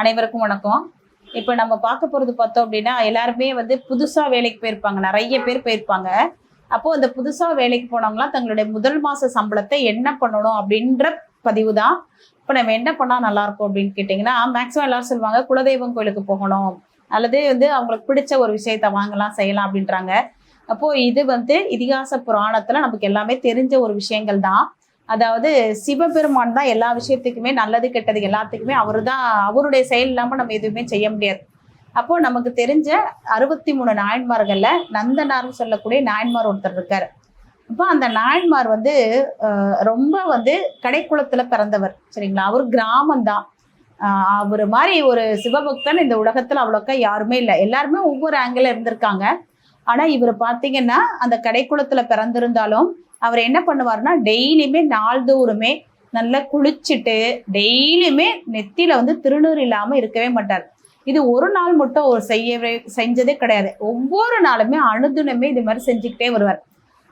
அனைவருக்கும் வணக்கம். இப்போ நம்ம பார்க்க போகிறது பார்த்தோம் அப்படின்னா எல்லாருமே வந்து புதுசாக வேலைக்கு போயிருப்பாங்க. நிறைய பேர் போயிருப்பாங்க. அப்போது அந்த புதுசாக வேலைக்கு போனவங்களாம் தங்களுடைய முதல் மாத சம்பளத்தை என்ன பண்ணணும் அப்படின்ற பதிவு தான் இப்போ நம்ம என்ன பண்ணால் நல்லாயிருக்கும் அப்படின்னு கேட்டிங்கன்னா மேக்ஸிமம் எல்லாரும் சொல்லுவாங்க குலதெய்வம் கோயிலுக்கு போகணும். அல்லது வந்து அவங்களுக்கு பிடிச்ச ஒரு விஷயத்த வாங்கலாம் செய்யலாம் அப்படின்றாங்க. அப்போது இது வந்து இதிகாச புராணத்தில் நமக்கு எல்லாமே தெரிஞ்ச ஒரு விஷயங்கள் தான் அதாவது சிவபெருமான் தான் எல்லா விஷயத்துக்குமே நல்லது கெட்டது எல்லாத்துக்குமே அவர் தான் அவருடைய செயல் இல்லாமல் நம்ம எதுவுமே செய்ய முடியாது. அப்போ நமக்கு தெரிஞ்ச அறுபத்தி மூணு நாயன்மார்களில் நந்தனார்னு சொல்லக்கூடிய நாயன்மார் ஒருத்தர் இருக்கார். அப்போ அந்த நாயன்மார் வந்து ரொம்ப வந்து கடைக்குளத்தில் பிறந்தவர் சரிங்களா? அவர் கிராமம்தான். ஆஹ் அவர் மாதிரி ஒரு சிவபக்தன் இந்த உலகத்துல அவ்வளோக்கா யாருமே இல்லை. எல்லாருமே ஒவ்வொரு ஆங்கிள் இருந்திருக்காங்க. ஆனா இவர் பார்த்தீங்கன்னா அந்த கடைக்குளத்தில் பிறந்திருந்தாலும் அவர் என்ன பண்ணுவார்னா டெய்லியுமே நாள்தோறுமே நல்லா குளிச்சுட்டு டெய்லியுமே நெத்தியில வந்து திருநூறு இல்லாம இருக்கவே மாட்டார். இது ஒரு நாள் மட்டும் அவர் செய்யவே செஞ்சதே கிடையாது. ஒவ்வொரு நாளுமே அனுதினமே இது மாதிரி செஞ்சுக்கிட்டே வருவார்.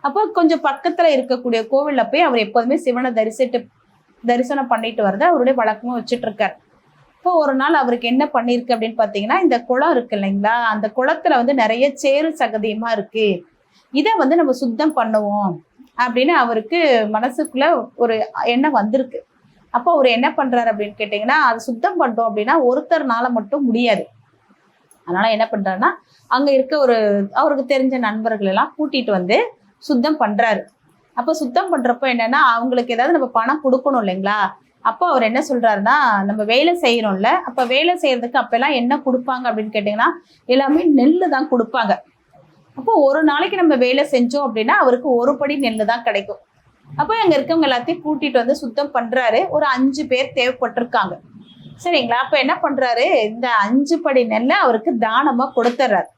அப்போ கொஞ்சம் பக்கத்துல இருக்கக்கூடிய கோவில்ல போய் அவர் எப்போதுமே சிவனை தரிசிட்டு தரிசனம் பண்ணிட்டு வரத அவருடைய வழக்கமா வச்சுட்டு இருக்கார் இப்போ ஒரு நாள் அவருக்கு என்ன பண்ணிருக்கு அப்படின்னு பார்த்தீங்கன்னா இந்த குளம் இருக்கு இல்லைங்களா? அந்த குளத்துல வந்து நிறைய சேறு சகதியமா இருக்கு. இதை வந்து நம்ம சுத்தம் பண்ணுவோம் அப்படின்னு அவருக்கு மனசுக்குள்ள ஒரு எண்ணம் வந்திருக்கு. அப்போ அவர் என்ன பண்றாரு அப்படின்னு கேட்டிங்கன்னா அது சுத்தம் பண்ணிட்டோம் அப்படின்னா ஒருத்தர்னால மட்டும் முடியாது. அதனால என்ன பண்றாருன்னா அங்க இருக்க ஒரு அவருக்கு தெரிஞ்ச நண்பர்கள் எல்லாம் கூட்டிட்டு வந்து சுத்தம் பண்றாரு. அப்போ சுத்தம் பண்றப்போ என்னன்னா அவங்களுக்கு ஏதாவது நம்ம பணம் கொடுக்கணும் இல்லைங்களா? அப்போ அவர் என்ன சொல்றாருன்னா நம்ம வேலை செய்யறோம்ல அப்ப வேலை செய்யறதுக்கு அப்பெல்லாம் என்ன கொடுப்பாங்க அப்படின்னு கேட்டிங்கன்னா எல்லாமே நெல்லு தான் கொடுப்பாங்க. அப்போ ஒரு நாளைக்கு நம்ம வேலை செஞ்சோம் அப்படின்னா அவருக்கு ஒரு படி நெல் தான் கிடைக்கும். அப்போ அங்கே இருக்கவங்க எல்லாத்தையும் கூட்டிட்டு வந்து சுத்தம் பண்றாரு. ஒரு அஞ்சு பேர் தேவைப்பட்டிருக்காங்க. சரிங்களா? அப்ப என்ன பண்றாரு? இந்த அஞ்சு படி நெல்லை அவருக்கு தானமா கொடுத்துட்றாரு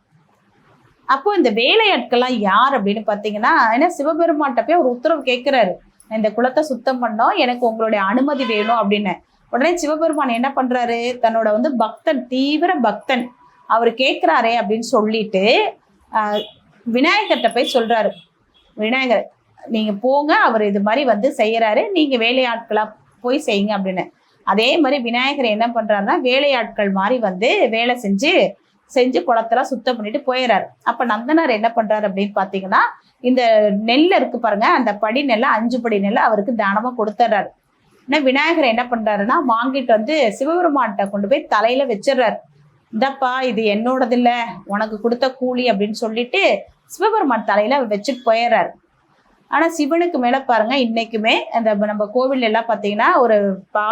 அப்போ இந்த வேலையாட்கள்லாம் யார் அப்படின்னு பார்த்தீங்கன்னா ஏன்னா சிவபெருமான்கிட்ட போய் ஒரு உத்தரவு கேட்கிறாரு. இந்த குளத்தை சுத்தம் பண்ணோம் எனக்கு உங்களுடைய அனுமதி வேணும் அப்படின்னு. உடனே சிவபெருமான் என்ன பண்றாரு? தன்னோட வந்து பக்தன் தீவிர பக்தன். அவர் கேட்கிறாரே அப்படின்னு சொல்லிட்டு விநாயகர்கிட்ட போய் சொல்றாரு. விநாயகர் நீங்க போங்க அவர் இது மாதிரி வந்து செய்யறாரு. நீங்க வேலையாட்களா போய் செய்யுங்க அப்படின்னு. அதே மாதிரி விநாயகர் என்ன பண்றாருன்னா வேலையாட்கள் மாதிரி வந்து வேலை செஞ்சு செஞ்சு குளத்தெல்லாம் சுத்தம் பண்ணிட்டு போயிடுறாரு அப்ப நந்தனார் என்ன பண்றாரு அப்படின்னு பாத்தீங்கன்னா இந்த நெல் இருக்கு பாருங்க அந்த படி நெல்லை அஞ்சு படி நெல்லை அவருக்கு தானமா கொடுத்துட்றாரு ஏன்னா விநாயகர் என்ன பண்றாருன்னா வாங்கிட்டு வந்து சிவபெருமான்கிட்ட கொண்டு போய் தலையில வச்சிடுறாரு. இந்தப்பா இது என்னோடது இல்லை உனக்கு கொடுத்த கூலி அப்படின்னு சொல்லிட்டு சிவபெருமான் தலையில வச்சுட்டு போயிடுறாரு ஆனா சிவனுக்கு மேல பாருங்க இன்னைக்குமே அந்த நம்ம கோவில் எல்லாம் பார்த்தீங்கன்னா ஒரு பா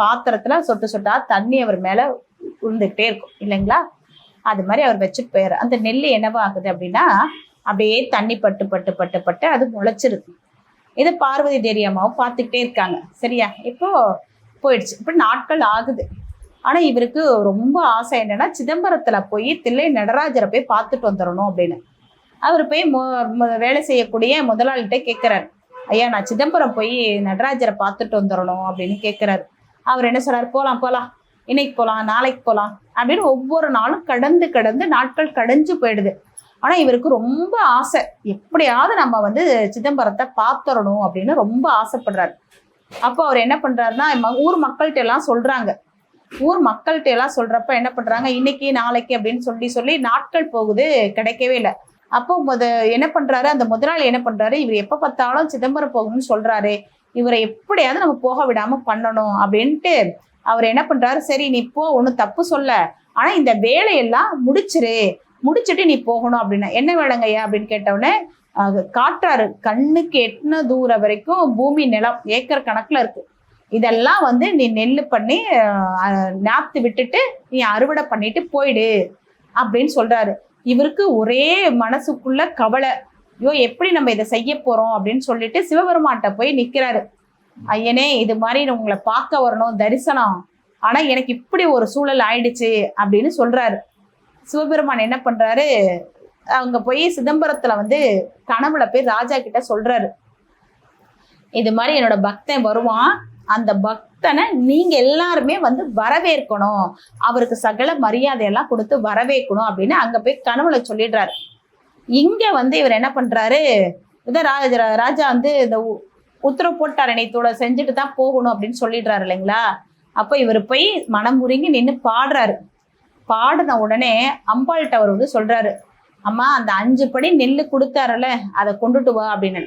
பாத்திரத்துல சொட்டு சொட்டா தண்ணி அவர் மேல உருந்துகிட்டே இருக்கும். இல்லைங்களா? அது மாதிரி அவர் வச்சுட்டு போயிடுற அந்த நெல் என்னவா ஆகுது அப்படின்னா அப்படியே தண்ணி பட்டு பட்டு பட்டு பட்டு அது முளைச்சிருது. இதை பார்வதி தேரியம்மாவும் பார்த்துக்கிட்டே இருக்காங்க. சரியா? இப்போ போயிடுச்சு. இப்போ நாட்கள் ஆகுது. ஆனால் இவருக்கு ரொம்ப ஆசை என்னென்னா சிதம்பரத்தில் போய் தில்லை நடராஜரை போய் பார்த்துட்டு வந்துடணும் அப்படின்னு. அவர் போய் வேலை செய்யக்கூடிய முதலாளிகிட்ட கேட்குறாரு ஐயா நான் சிதம்பரம் போய் நடராஜரை பார்த்துட்டு வந்துடணும் அப்படின்னு கேட்குறாரு அவர் என்ன சொல்கிறார் போகலாம் போகலாம் இன்னைக்கு போகலாம் நாளைக்கு போகலாம் அப்படின்னு ஒவ்வொரு நாளும் கடந்து கடந்து நாட்கள் கடைஞ்சு போயிடுது. ஆனால் இவருக்கு ரொம்ப ஆசை. எப்படியாவது நம்ம வந்து சிதம்பரத்தை பார்த்துடணும் அப்படின்னு ரொம்ப ஆசைப்படுறாரு. அப்போ அவர் என்ன பண்ணுறாருன்னா ம- ஊர் மக்கள்கிட்ட எல்லாம் சொல்கிறாங்க ஊர் மக்கள்கிட்ட எல்லாம் சொல்றப்ப என்ன பண்றாங்க? இன்னைக்கு நாளைக்கு அப்படின்னு சொல்லி சொல்லி நாட்கள் போகுது கிடைக்கவே இல்லை. அப்போ முத என்ன பண்றாரு? அந்த முதலாளி என்ன பண்றாரு? இவர் எப்ப பார்த்தாலும் சிதம்பரம் போகணும்னு சொல்றாரு. இவரை எப்படியாவது நம்ம போக விடாம பண்ணணும் அப்படின்ட்டு அவர் என்ன பண்றாரு? சரி நீ போ ஒன்றும் தப்பு சொல்ல. ஆனா இந்த வேலையெல்லாம் முடிச்சிரு. முடிச்சுட்டு நீ போகணும் அப்படின்னா. என்ன வேலைங்கய்யா அப்படின்னு கேட்டவுடனே அது காட்டுறாரு. கண்ணுக்கு எட்டின தூரம் வரைக்கும் பூமி நிலம் ஏக்கர் கணக்குல இருக்கு. இதெல்லாம் வந்து நீ நெல் பண்ணி அஹ், நாத்து விட்டுட்டு நீ அறுவடை பண்ணிட்டு போயிடு அப்படின்னு சொல்றாரு. இவருக்கு ஒரே மனசுக்குள்ள கவலை. ஐயோ எப்படி நம்ம இதை செய்ய போறோம் அப்படின்னு சொல்லிட்டு சிவபெருமான்கிட்ட போய் நிக்கிறாரு. ஐயனே இது மாதிரி உங்களை பார்க்க வரணும் தரிசனம். ஆனா எனக்கு இப்படி ஒரு சூழல் ஆயிடுச்சு அப்படின்னு சொல்றாரு. சிவபெருமான் என்ன பண்றாரு? அங்க போய் சிதம்பரத்துல வந்து கனவுல போய் ராஜா கிட்ட சொல்றாரு. இது மாதிரி என்னோட பக்தன் வருவான். அந்த பக்தனை நீங்க எல்லாருமே வந்து வரவேற்கணும். அவருக்கு சகல மரியாதையெல்லாம் கொடுத்து வரவேற்கணும் அப்படின்னு அங்க போய் கனவுல சொல்லிடுறாரு. இங்க வந்து இவர் என்ன பண்றாரு? இதை ராஜா ராஜா வந்து இந்த உ- உத்தரவு போட்டார் செஞ்சுட்டு தான் போகணும் அப்படின்னு சொல்லிடுறாரு இல்லைங்களா? அப்போ இவர் போய் மனம் உருங்கி நின்று பாடுறாரு. பாடின உடனே அம்பாள்கிட்ட அவர் வந்து சொல்றாரு அம்மா அந்த அஞ்சு படி நெல் கொடுத்தாருல அதை கொண்டுட்டு வா அப்படின்னு.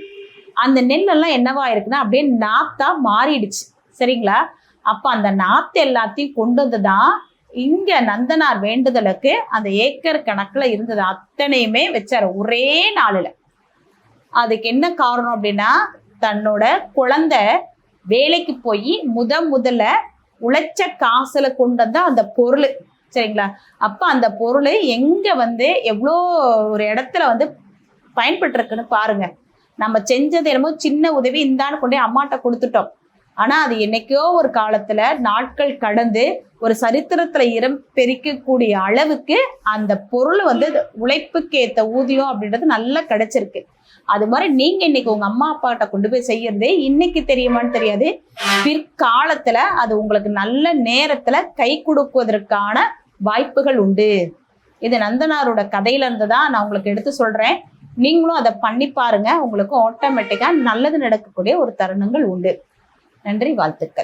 அந்த நெல்லெல்லாம் என்னவா இருக்குன்னா அப்படியே நாத்தா மாறிடுச்சு. சரிங்களா? அப்ப அந்த நாத்து எல்லாத்தையும் கொண்டு வந்து தான் இங்க நந்தனார் வேண்டுதலுக்கு அந்த ஏக்கர் கணக்குல இருந்தது. அத்தனையுமே வச்சாரு. ஒரே நாளில். அதுக்கு என்ன காரணம் அப்படின்னா தன்னோட குழந்தை வேலைக்கு போய் முத முதல்ல உழைச்ச காசுல கொண்டு வந்த அந்த பொருள். சரிங்களா? அப்ப அந்த பொருள் எங்க வந்து எவ்வளோ ஒரு இடத்துல வந்து பயன்பட்டு இருக்குன்னு பாருங்க. நம்ம செஞ்சது என்னமோ சின்ன உதவி இந்தான்னு கொண்டு அம்மாட்ட கொடுத்துட்டோம். ஆனால் அது என்னைக்கோ ஒரு காலத்தில் நாட்கள் கடந்து ஒரு சரித்திரத்தில் இடம் பெருக்கக்கூடிய அளவுக்கு அந்த பொருள் வந்து உழைப்புக்கேற்ற ஊதியம் அப்படின்றது நல்லா கிடைச்சிருக்கு. அது மாதிரி நீங்க இன்னைக்கு உங்க அம்மா அப்பாட்ட கொண்டு போய் செய்யறதே இன்னைக்கு தெரியுமான்னு தெரியாது. பிற்காலத்துல அது உங்களுக்கு நல்ல நேரத்துல கை கொடுக்குவதற்கான வாய்ப்புகள் உண்டு. இது நந்தனாரோட கதையில இருந்து தான் நான் உங்களுக்கு எடுத்து சொல்றேன். நீங்களும் அதை பண்ணி பாருங்க. உங்களுக்கு ஆட்டோமேட்டிக்கா நல்லது நடக்கக்கூடிய ஒரு தருணங்கள் உண்டு. நன்றி வாழ்த்துக்கள்.